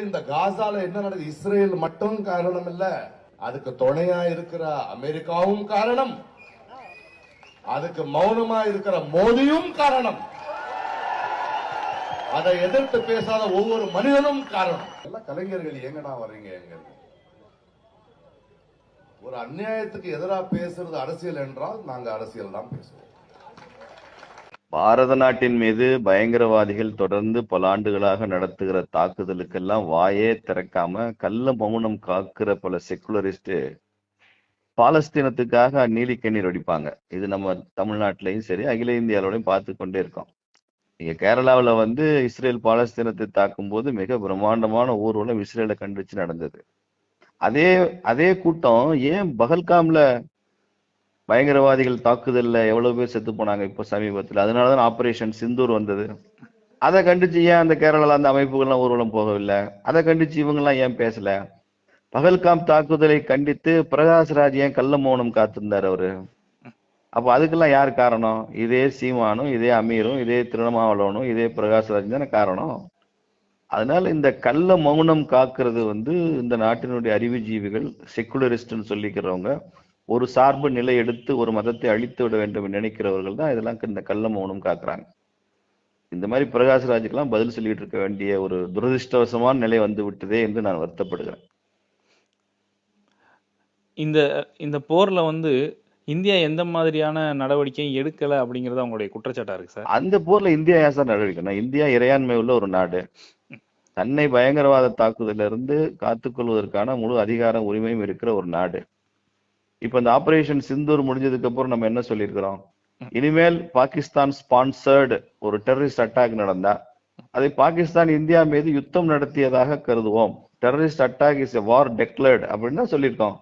இந்த காசால என்ன நடக்குது? இஸ்ரேல் மட்டும் காரணம் இல்ல அதுக்கு துணையா இருக்கிற அமெரிக்காவும் காரணம். அதுக்கு மௌனமா இருக்கிற மோடியும் காரணம். அதை எதிர்த்து பேசாத ஒவ்வொரு மனிதனும் காரணம். எல்லாம் கலைஞர்கள் எங்கடா வர்றீங்க எங்க? ஒரு அநியாயத்துக்கு எதிராக பேசுறது அரசியல் என்றால் நாங்க அரசியல் தான் பேசுவோம். பாரத நாட்டின் மீது பயங்கரவாதிகள் தொடர்ந்து பல ஆண்டுகளாக நடத்துகிற தாக்குதலுக்கெல்லாம் வாயே திறக்காம கள்ள மௌனம் காக்கிற பல செக்குலரிஸ்ட் பாலஸ்தீனத்துக்காக நீலி கண்ணீர் வடிப்பாங்க. இது நம்ம தமிழ்நாட்டிலையும் சரி அகில இந்தியாவிலையும் பார்த்து கொண்டே இருக்கோம். இங்க கேரளாவுல வந்து இஸ்ரேல் பாலஸ்தீனத்தை தாக்கும் போது மிக பிரம்மாண்டமான ஊர்வலம் இஸ்ரேலை கண்டிச்சு நடந்தது. அதே அதே கூட்டம் ஏன் பகல்காம்ல பயங்கரவாதிகள் தாக்குதல்ல எவ்வளவு பேர் செத்து போனாங்க இப்போ சமீபத்தில். அதனாலதான் ஆபரேஷன் சிந்தூர் வந்தது. அதை கண்டிச்சு ஏன் அந்த கேரளால அந்த அமைப்புகள்லாம் ஊர்வலம் போகவில்லை? அதை கண்டிச்சு இவங்கெல்லாம் ஏன் பேசல? பகல்காம் தாக்குதலை கண்டித்து பிரகாஷ்ராஜ் ஏன் கள்ள மௌனம் காத்திருந்தார் அவரு? அப்ப அதுக்கெல்லாம் யார் காரணம்? இதே சீமானும் இதே அமீரும் இதே திருணமாவளவனும் இதே பிரகாஷ்ராஜ் தானே காரணம்? அதனால இந்த கள்ள மௌனம் காக்கிறது வந்து இந்த நாட்டினுடைய அறிவுஜீவிகள் செக்குலரிஸ்ட்னு சொல்லிக்கிறவங்க ஒரு சார்பு நிலை எடுத்து ஒரு மதத்தை அழித்து விட வேண்டும் நினைக்கிறவர்கள் தான் இதெல்லாம் இந்த கள்ள மௌனம் காக்குறாங்க. இந்த மாதிரி பிரகாஷ்ராஜுக்கெல்லாம் பதில் சொல்லிட்டு இருக்க வேண்டிய ஒரு துரதிருஷ்டவசமான நிலை வந்து விட்டதே என்று நான் வருத்தப்படுகிறேன். இந்த இந்த போர்ல வந்து இந்தியா எந்த மாதிரியான நடவடிக்கையும் எடுக்கல அப்படிங்கறது அவங்களுடைய குற்றச்சாட்டா இருக்கு சார்? அந்த போர்ல இந்தியா ஏன் சார் நடவடிக்கணும் இந்தியா இறையாண்மை உள்ள ஒரு நாடு. தன்னை பயங்கரவாத தாக்குதலில் இருந்து காத்துக்கொள்வதற்கான முழு அதிகாரம் உரிமையும் இருக்கிற ஒரு நாடு. இப்ப இந்த ஆபரேஷன் சிந்தூர் முடிஞ்சதுக்கு அப்புறம் நம்ம என்ன சொல்லியிருக்கிறோம்? இனிமேல் பாகிஸ்தான் ஸ்பான்சர்டு ஒரு டெரரிஸ்ட் அட்டாக் நடந்தா அதை பாகிஸ்தான் இந்தியா மீது யுத்தம் நடத்தியதாக கருதுவோம். Terrorist attack is a war declared அப்படின்னு தான் சொல்லியிருக்கோம்.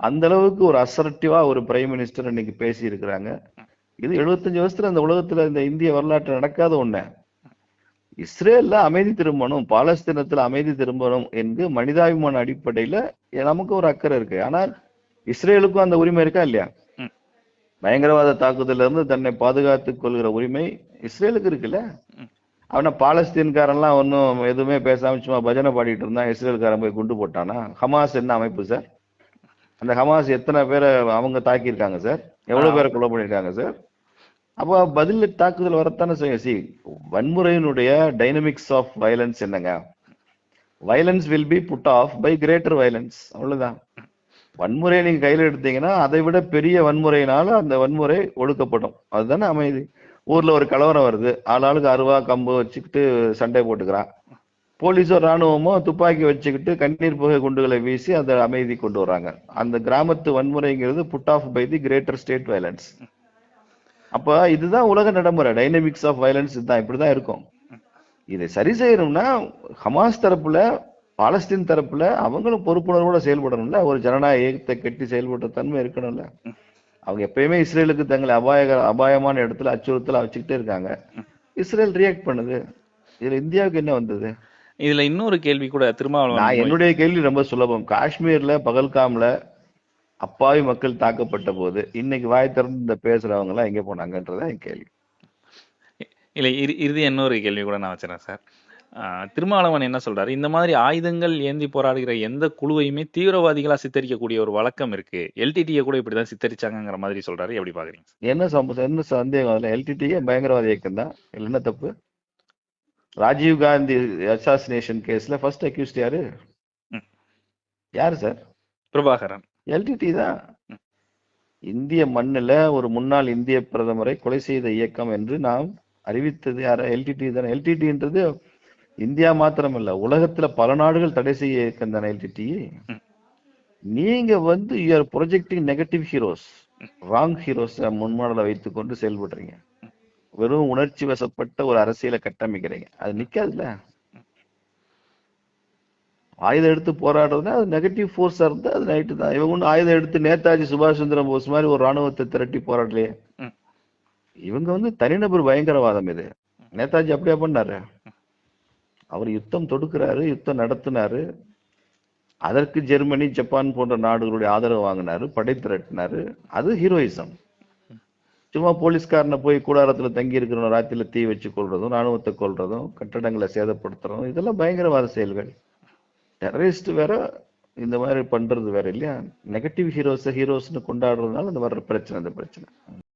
அந்த அளவுக்கு ஒரு அசர்டிவா ஒரு பிரைம் மினிஸ்டர் இன்னைக்கு பேசி இருக்கிறாங்க இது 75 வருஷத்துல இந்த உலகத்துல இந்த இந்திய வரலாற்று நடக்காத ஒண்ணு. இஸ்ரேல்ல அமைதி திரும்பணும் பாலஸ்தீனத்துல அமைதி திரும்பணும் என்று மனிதாபிமான அடிப்படையில நமக்கு ஒரு அக்கறை இருக்கு. ஆனால் இஸ்ரேலுக்கும் அந்த உரிமை இருக்கா இல்லையா. பயங்கரவாத தாக்குதல்ல இருந்து தன்னை பாதுகாத்துக் கொள்கிற உரிமை இஸ்ரேலுக்கு இருக்குல்ல. அவன பாலஸ்தீன்காரன்லாம் ஒன்றும் எதுவுமே பேசாம சும்மா பஜனை பாடிட்டு இருந்தான் இஸ்ரேல்காரன் போய் குண்டு போட்டானா? ஹமாஸ் என்ன அமைப்பு சார்? அந்த ஹமாஸ் எத்தனை பேரை அவங்க தாக்கியிருக்காங்க சார்? எவ்வளவு பேரை கொலை பண்ணியிருக்காங்க சார்? அப்போ பதில் தாக்குதல் வரத்தானே செய்யும். சி வன்முறையினுடைய டைனமிக்ஸ் ஆஃப் வயலன்ஸ் என்னங்க? Violence will be put off by greater violence அவ்வளவுதான். வன்முறையை நீங்க கையில எடுத்தீங்கன்னா அதை விட பெரிய வன்முறையினால அந்த வன்முறை ஒடுக்கப்படும். அதுதானே அமைதி. ஊர்ல ஒரு கலவரம் வருது. ஆளாளுக்கு அருவா கம்பு வச்சுக்கிட்டு சண்டை போட்டுக்கிறான். போலீஸோ ராணுவமோ துப்பாக்கி வச்சுக்கிட்டு கண்ணீர் புகை குண்டுகளை வீசி அந்த அமைதி கொண்டு வராங்க. அந்த கிராமத்து வன்முறைங்கிறது put off by the greater state violence அப்ப இதுதான் உலக நடைமுறை. டைனமிக்ஸ் ஆஃப் வயலன்ஸ் இதுதான். இப்படிதான் இருக்கும். இதை சரி செய்யணும்னா ஹமாஸ் தரப்புல பாலஸ்தீன் தரப்புல அவங்களும் பொறுப்புணர்வோட செயல்படணும்ல. ஒரு ஜனநாயக இயக்கத்தை கட்டி செயல்படுற தன்மை இருக்கணும்ல. அவங்க எப்பயுமே இஸ்ரேலுக்கு தங்களை அபாய அபாயமான இடத்துல அச்சுறுத்தல வச்சுக்கிட்டே இருக்காங்க. இஸ்ரேல் ரியாக்ட் பண்ணுது. இதுல இந்தியாவுக்கு என்ன வந்தது? இதுல இன்னொரு கேள்வி கூட நான் திருமாவளவன் என்னுடைய கேள்வி ரொம்ப சுலபம். காஷ்மீர்ல பகல்காம்ல அப்பாவி மக்கள் தாக்கப்பட்ட போது இன்னைக்கு வாய் திறந்து இந்த பேசுறவங்க எல்லாம் எங்க போனாங்கன்றதான் என் கேள்வி. இல்ல இறு- இறுதி இன்னொரு கேள்வி கூட நான் வச்சுறேன் சார். திருமாவளவன் என்ன சொல்றாரு? இந்த மாதிரி ஆயுதங்கள் ஏந்தி போராடுகிற எந்த குழுவையுமே தீவிரவாதிகளா சித்தரிக்கக்கூடிய ஒரு வழக்கம் இருக்கு. எல்டிடியை கூட இப்படிதான் சித்தரிச்சாங்கங்கிற மாதிரி சொல்றாரு. எப்படி பாக்குறீங்க? என்ன என்ன சந்தேகம்? அதுல எல்டிடியே பயங்கரவாத இயக்கம் தான் என்ன தப்பு? ராஜீவ் காந்தி அசாசினேஷன் கேஸ்ல ஃபர்ஸ்ட் அக்யூஸ்ட் யாரு. யாரு சார் பிரபாகரன். எல்டிடி தான். இந்திய மண்ணுல ஒரு முன்னாள் இந்திய பிரதமரை கொலை செய்த இயக்கம் என்று நாம் அறிவித்தது யார? எல்டிடி தானே. எல்டிடின்றது இந்தியா மாத்திரமல்ல உலகத்துல பல நாடுகள் தடை செய்ய இயக்கம் தானே எல்டிடி ம். நீங்க வந்து you're projecting negative heroes wrong heroes முன்மாடல வைத்துக்கொண்டு செயல்படுறீங்க. வெறும் உணர்ச்சி வசப்பட்ட ஒரு அரசியலை கட்டமைக்கிறீங்க. அது நிக்காதுல்ல? ஆயுதம் எடுத்து போராடுறதுனா அது நெகட்டிவ் ஃபோர்ஸா இருந்தா அது ரைட்டு தான். இவங்க ஒன்றும் ஆயுதம் எடுத்து நேதாஜி சுபாஷ் சந்திர போஸ் மாதிரி ஒரு ராணுவத்தை திரட்டி போராடலையே. இவங்க வந்து தனிநபர் பயங்கரவாதம் இது. நேதாஜி அப்படியா பண்ணாரு? அவர் யுத்தம் தொடுக்கிறாரு யுத்தம் நடத்தினாரு. அதற்கு ஜெர்மனி ஜப்பான் போன்ற நாடுகளுடைய ஆதரவு வாங்கினாரு படை திரட்டினாரு. அது ஹீரோயிசம். சும்மா போலீஸ்காரனை போய் கூடாரத்தில் தங்கி இருக்கிற ராத்திரில தீ வச்சு கொள்றதும் ராணுவத்தை கொள்றதும் கட்டடங்களை சேதப்படுத்துறதும் இதெல்லாம் பயங்கரவாத செயல்கள். டெரரிஸ்ட் வேற இந்த மாதிரி பண்றது வேற இல்லையா? நெகட்டிவ் ஹீரோஸ் ஹீரோஸ்னு கொண்டாடுறதுனால இந்த வர்ற பிரச்சனை இந்த பிரச்சனை.